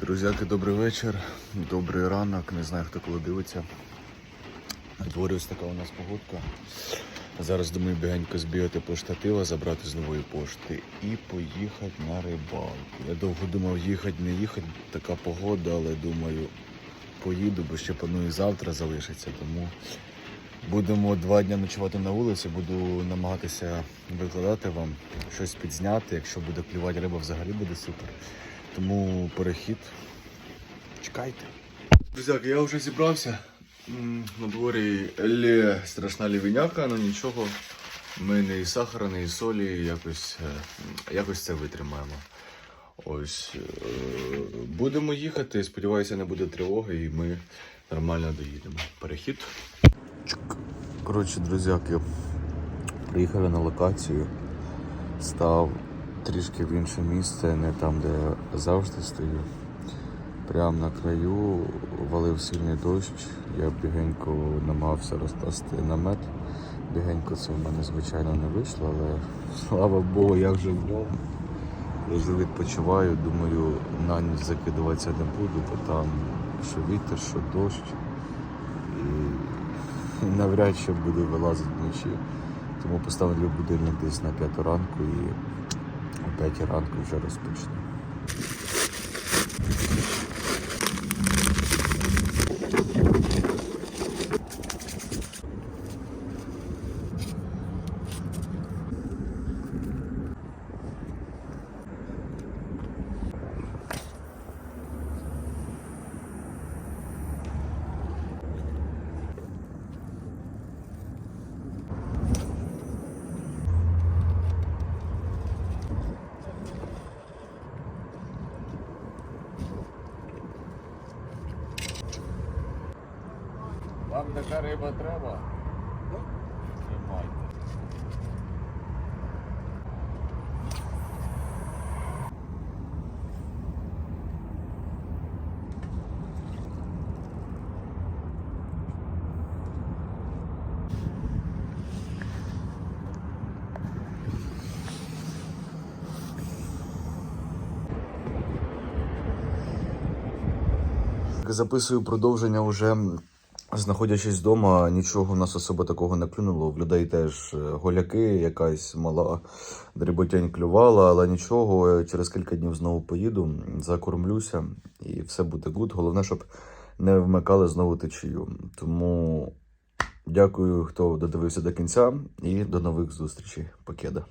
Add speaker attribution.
Speaker 1: Друзяки, добрий вечір, добрий ранок. Не знаю, хто коли дивиться. На дворі ось така у нас погодка. Зараз думаю бігенько збігати по штатива, забрати з нової пошти і поїхати на рибалку. Я довго думав їхати, не їхати, така погода, але думаю, поїду, бо ще планую завтра залишиться. Тому будемо два дні ночувати на вулиці, буду намагатися викладати вам щось підзняти. Якщо буде клювати риба, взагалі буде супер. Тому перехід. Чекайте. Друзяки, я вже зібрався. На дворі лє страшна лівіняка, але нічого. Ми не із сахара, не із солі, якось, е, якось це витримаємо. Ось е, будемо їхати. Сподіваюся, не буде тривоги і ми нормально доїдемо. Перехід. Коротше, друзяки, приїхали на локацію. Став трішки в інше місце, не там, де завжди стою. Прямо на краю валив сильний дощ. Я бігенько намагався розкласти намет. Бігенько це в мене, звичайно, не вийшло, але слава Богу, я вже вдома. Лежу відпочиваю, думаю, на ніч закидуватися не буду, бо там що вітер, що дощ. І навряд чи буду вилазити вночі. Тому поставлю будильник десь на 5 ранку і о 5 ранку вже розпочну. Вам така риба треба? Тримайте. Записую продовження вже знаходячись вдома, нічого в нас особо такого не клюнуло. В людей теж е, голяки, якась мала дріботянь клювала, але нічого. Через кілька днів знову поїду, закормлюся і все буде гуд. Головне, щоб не вмикали знову течію. Тому дякую, хто додивився до кінця, і до нових зустрічей. Покеда.